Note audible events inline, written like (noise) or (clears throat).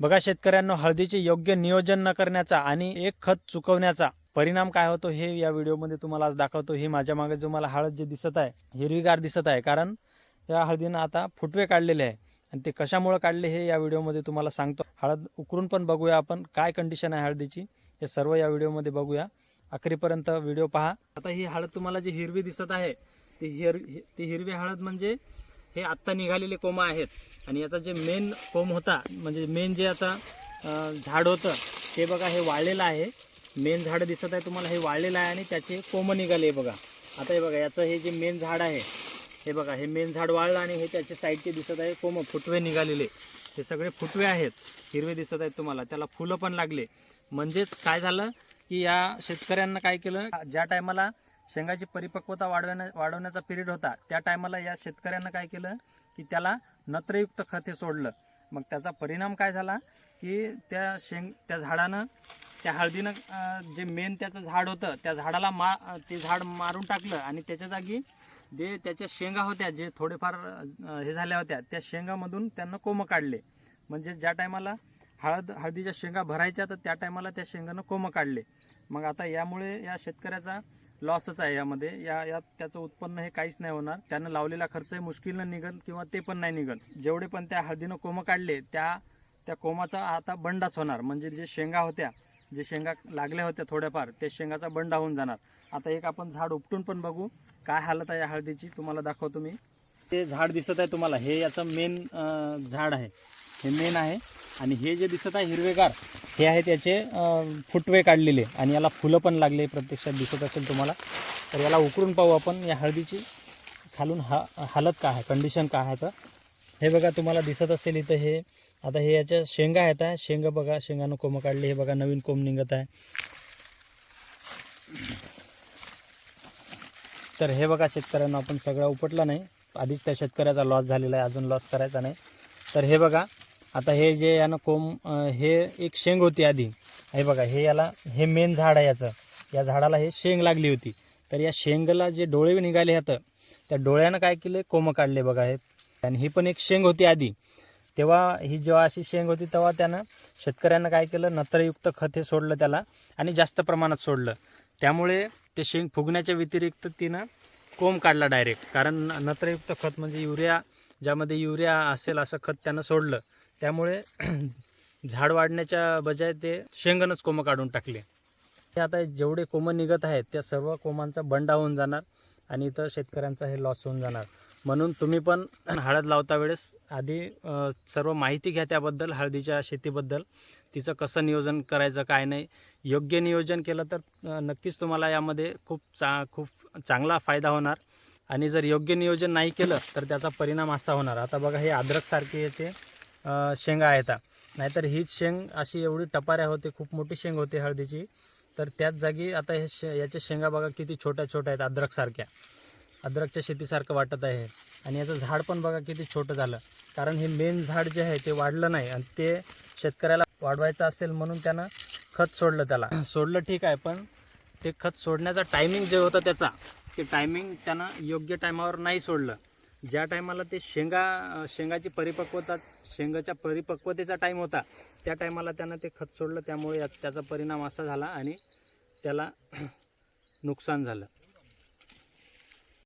बघा शेतकऱ्यांना हळदीचे योग्य नियोजन न करण्याचा आणि एक खत चुकवण्याचा परिणाम काय होतो हे या व्हिडिओमध्ये तुम्हाला आज दाखवतो. हे माझ्या मागे जो मला हळद जे दिसत आहे हिरवीगार दिसत आहे कारण या हळदीनं आता फुटवे काढलेले आहे. आणि ते कशामुळे काढले हे या व्हिडिओमध्ये तुम्हाला सांगतो. हळद उकरून पण बघूया आपण काय कंडिशन आहे हळदीची. हे सर्व या व्हिडिओमध्ये बघूया. अखेरीपर्यंत व्हिडिओ पहा. आता ही हळद तुम्हाला जी हिरवी दिसत आहे ती हिर ती हिरवी हळद म्हणजे हे आत्ता निघालेले कोंब आहेत. आणि याचा जे मेन कोंब होता म्हणजे मेन जे आता झाड होतं ते बघा हे वाळलेलं आहे. मेन झाड दिसत आहे तुम्हाला हे वाळलेलं आहे आणि त्याचे कोंब निघाले बघा. आता हे बघा याचं हे जे मेन झाड आहे हे बघा हे मेन झाड वाळलं आणि हे त्याचे साईडचे दिसत आहे कोंब फुटवे निघालेले. हे सगळे फुटवे आहेत हिरवे दिसत आहेत तुम्हाला. त्याला फुलं पण लागले. म्हणजेच काय झालं की या शेतकऱ्यांना काय केलं ज्या टायमाला शेंगाची परिपक्वता वाढवण्या वाढवण्याचा पिरियड होता. त्या टायमाला या शेतकऱ्यांना काय केलं? की त्याला नत्रयुक्त खत हे सोडलं. मग त्याचा परिणाम काय झाला? की त्या शेंग त्या झाडानं त्या हळदीनं जे मेन त्याचं झाड होतं त्या झाडाला मा ते झाड मारून टाकलं आणि त्याच्या जागी जे त्याच्या शेंगा होत्या जे थोडेफार हे झाल्या होत्या त्या शेंगामधून त्यांना कोमं काढले. म्हणजे ज्या टायमाला हळद हळदीच्या शेंगा भरायच्या तर त्या टायमाला त्या शेंगानं कोमं काढले. मग आता यामुळे या शेतकऱ्याचा लॉसच आहे यामध्ये. या यात त्याचं उत्पन्न हे काहीच नाही होणार. त्यानं लावलेला खर्चही मुश्किलनं निघल किंवा ते पण नाही निघन. जेवढे पण त्या हळदीनं कोमं काढले त्या त्या कोमाचा आता बंडाच होणार. म्हणजे जे शेंगा होत्या जे शेंगा लागल्या होत्या थोड्याफार ते शेंगाचा बंडा होऊन जाणार. आता एक आपण झाड उपटून पण बघू काय हालत आहे या हळदीची तुम्हाला दाखवतो मी. ते झाड दिसत आहे तुम्हाला. हे याचं मेन झाड आहे. हे मेन आहे. आणि हे जे दिसत आहे हिरवेगार हे आहेत याचे फुटवे काढलेले. आणि याला फुलं पण लागले प्रत्यक्षात दिसत असेल तुम्हाला. तर याला उकरून पाहू आपण. या हळदीची खालून हा हालत काय आहे? कंडिशन काय आहे तर हे बघा तुम्हाला दिसत असेल इथं हे. आता हे याच्या शेंगा आहेत आहे शेंगा बघा शेंगानं कोंब काढले. हे बघा नवीन कोंब निघत आहे. तर हे बघा शेतकऱ्यांना आपण सगळं उपटलं नाही. आधीच त्या शेतकऱ्याचा लॉस झालेला आहे. अजून लॉस करायचा नाही. तर हे बघा आता हे जे यानं कोंब हे एक शेंग होती आधी. हे बघा हे याला हे मेन झाड आहे याचं. या झाडाला हे शेंग लागली होती. तर या शेंगला जे डोळे निघाले आहेत त्या डोळ्यानं काय केले? कोंब काढले बघा हे. आणि ही पण एक शेंग होती आधी. तेव्हा ही जेव्हा अशी शेंग होती तेव्हा त्यानं शेतकऱ्यांना काय केलं? नत्रयुक्त खत हे सोडलं त्याला आणि जास्त प्रमाणात सोडलं. त्यामुळे ते शेंग फुगण्याच्या व्यतिरिक्त तिनं कोंब काढला डायरेक्ट. कारण नत्रयुक्त खत म्हणजे युरिया ज्यामध्ये युरिया असेल असं खत त्यानं सोडलं. त्यामुळे (clears throat) झाड वाढण्याच्या बजाय ते शेंगनच कोंब काढून टाकले. ते आता जेवढे कोंब निघत आहेत त्या सर्व कोंबांचा बंडा होऊन जाणार आणि इथं शेतकऱ्यांचा हे लॉस होऊन जाणार. म्हणून तुम्ही पण (clears throat) हळद लावता वेळेस आधी सर्व माहिती घ्या त्याबद्दल हळदीच्या शेतीबद्दल. तिचं कसं नियोजन करायचं काय नाही योग्य नियोजन केलं तर नक्कीच तुम्हाला यामध्ये खूप चा खूप चांगला फायदा होणार. आणि जर योग्य नियोजन नाही केलं तर त्याचा परिणाम असा होणार. आता बघा हे अद्रकसारखे याचे शेंगा आहेत. नाहीतर हीच शेंग अशी एवढी टपाऱ्या होते खूप मोठी शेंग होते हळदीची. तर त्याच जागी आता हे शे याच्या शेंगा बघा किती छोट्या छोट्या आहेत अद्रकसारख्या अद्रकच्या शेतीसारखं वाटत आहे. आणि याचं झाड पण बघा किती छोटं झालं. कारण हे मेन झाड जे आहे ते वाढलं नाही आणि ते शेतकऱ्याला वाढवायचं असेल म्हणून त्यानं खत सोडलं त्याला. (clears throat) सोडलं ठीक आहे पण ते खत सोडण्याचा टायमिंग जे होतं त्याचा ते टायमिंग त्यानं योग्य टायमावर नाही सोडलं. ज्या टायमाला ते शेंगा शेंगाची परिपक्वता शेंगाच्या परिपक्वतेचा टाईम होता त्या टायमाला त्यानं ते खत सोडलं. त्यामुळे या- त्याचा परिणाम असा झाला आणि त्याला नुकसान झालं.